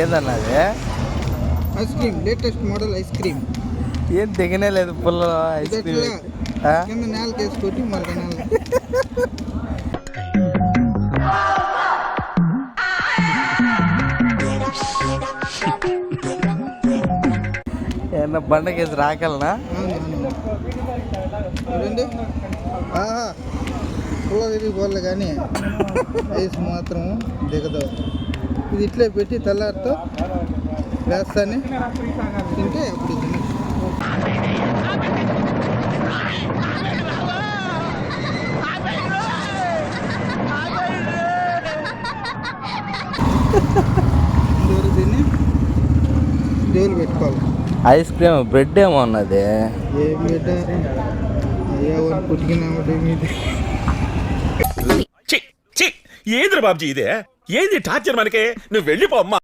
ఏదన్నది? Ice cream latest model ice cream ఏం దిగనే లేదు పుల్లలో ఐస్ క్రీమ్ కింద నేల తీసుకొట్టి మరి నేల. ఏమన్నా బండకేసి రాగలనా చూడండి. పుల్ల తిరిగి పోలే కానీ ఐస్ మాత్రం దిగదు. ఇది ఇట్లే పెట్టి తెల్లారితో వేస్తానే తింటే అప్పుడు ఇందువరకు దీన్ని జోలు పెట్టుకోవాలి. ఐస్ క్రీమ్ బ్రెడ్ ఏమో ఉన్నది ఏం బిడ్డ ఎవరు పుట్టికినామో మీద ఏంద్ర బాబ్జీ ఇదే? ఏంది టార్చర్ మనకే? నువ్వు వెళ్ళిపో అమ్మా.